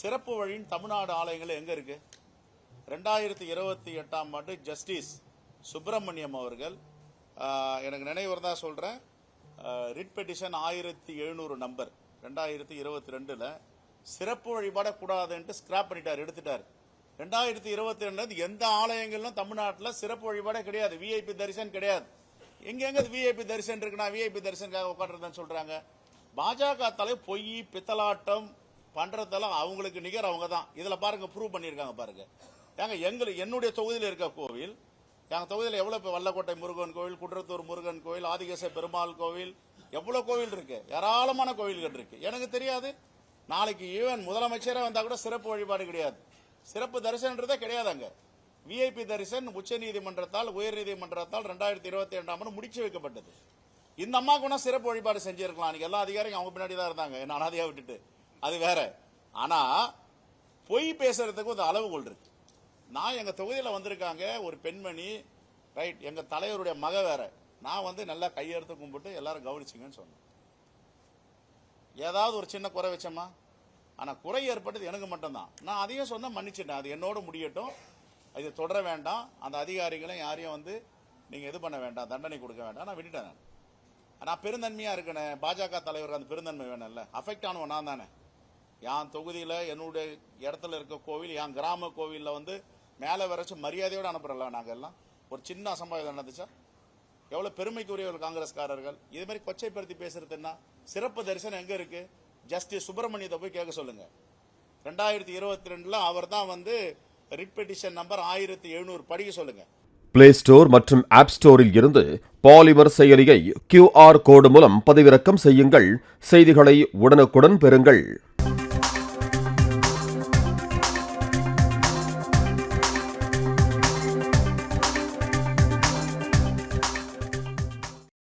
சிறப்பு வழியின் தமிழ்நாடு ஆலயங்கள் எங்கே இருக்கு? ரெண்டாயிரத்தி இருபத்தி எட்டாம் ஆண்டு ஜஸ்டிஸ் சுப்பிரமணியம் அவர்கள் எனக்கு நினைவு இருந்தால் சொல்கிறேன் ரிட் பெட்டிஷன் ஆயிரத்தி எழுநூறு நம்பர் ரெண்டாயிரத்தி இருபத்தி ரெண்டில் சிறப்பு வழிபாட கூடாதுன்ட்டு ஸ்கிராப் பண்ணிட்டார் எடுத்துட்டார். ரெண்டாயிரத்தி இருபத்தி ரெண்டு எந்த ஆலயங்களிலும் தமிழ்நாட்டில் சிறப்பு வழிபாடே கிடையாது விஐபி தரிசனம் கிடையாது. எங்கெங்க விஐபி தரிசன் இருக்குன்னா விஐபி தரிசனக்காக உட்காந்துருந்தேன்னு சொல்கிறாங்க பாஜக தலை பொய் பித்தலாட்டம் பண்றதெல்லாம் அவங்களுக்கு நிகர் அவங்க தான் இதுல பாருங்க ப்ரூவ் பண்ணியிருக்காங்க பாருங்க. ஏங்க எங்களுக்கு என்னுடைய தொகுதியில் இருக்க கோவில் எங்கள் தொகுதியில் எவ்வளோ இப்போ வல்லக்கோட்டை முருகன் கோவில் குன்றத்தூர் முருகன் கோவில் ஆதிகேச பெருமாள் கோவில் எவ்வளோ கோவில் இருக்கு? ஏராளமான கோவில்கள் இருக்கு. எனக்கு தெரியாது. நாளைக்கு ஈவன் முதலமைச்சராக வந்தால் கூட சிறப்பு வழிபாடு கிடையாது. சிறப்பு தரிசனன்றதே கிடையாது அங்கே விஐபி தரிசன் உச்சநீதிமன்றத்தால் உயர்நீதிமன்றத்தால் ரெண்டாயிரத்தி இருபத்தி ரெண்டாம் ஆண்டு முடிச்சு வைக்கப்பட்டது. இந்த அம்மா கூட சிறப்பு வழிபாடு செஞ்சிருக்கலாம். அன்னைக்கு எல்லா அதிகாரியும் அவங்க பின்னாடி தான் இருந்தாங்க. என்ன அனாதையாக விட்டுட்டு. அது வேற. ஆனா பொய் பேசுறதுக்கு ஒரு அளவுகோல் இருக்கு. நான் எங்க தொகுதியில் வந்திருக்காங்க ஒரு பெண்மணி ரைட் எங்க தலைவருடைய மக வேற. நான் வந்து நல்லா கையெழுத்து கும்பிட்டு எல்லாரும் கவனிச்சிங்கன்னு சொன்னேன். ஏதாவது ஒரு சின்ன குறை வச்சோமா? ஆனா குறை ஏற்பட்டது எனக்கு மட்டும்தான். நான் அதையும் சொன்ன மன்னிச்சிட்டேன். அது என்னோட முடியட்டும். இது தொடர வேண்டாம். அந்த அதிகாரிகளும் யாரையும் வந்து நீங்க இது பண்ண வேண்டாம் தண்டனை கொடுக்க வேண்டாம். நான் விட்டுட்டேன் நான். பெருந்தன்மையாக பெருந்தன்மையா பாஜக தலைவருக்கு அந்த பெருந்தன்மை வேணும்ல. அஃபெக்ட் ஆனவன் நான் தானே. என் தொகுதியில் என்னுடைய இடத்துல இருக்க கோவில் என் கிராம கோவிலில் வந்து மேலே வரைச்சு மரியாதையோடு அனுப்புகிறல நாங்கள் எல்லாம்? ஒரு சின்ன அசம்பாவிதம் நடந்துச்சா? எவ்வளோ பெருமைக்குரியவர்கள் காங்கிரஸ்காரர்கள். இது மாதிரி கொச்சைப்படுத்தி பேசுறது என்ன? சிறப்பு தரிசனம் எங்கே இருக்கு? ஜஸ்டிஸ் சுப்பிரமணியத்தை போய் கேட்க சொல்லுங்க. ரெண்டாயிரத்தி இருபத்தி ரெண்டில் அவர் தான் வந்து ரிப்பெட்டிஷன் நம்பர் ஆயிரத்தி எழுநூறு படிக்க சொல்லுங்க. பிளே ஸ்டோர் மற்றும் ஆப் ஸ்டோரில் இருந்து பாலிமர் செயலியை கியூஆர் கோடு மூலம் பதிவிறக்கம் செய்யுங்கள். செய்திகளை உடனுக்குடன் பெறுங்கள்.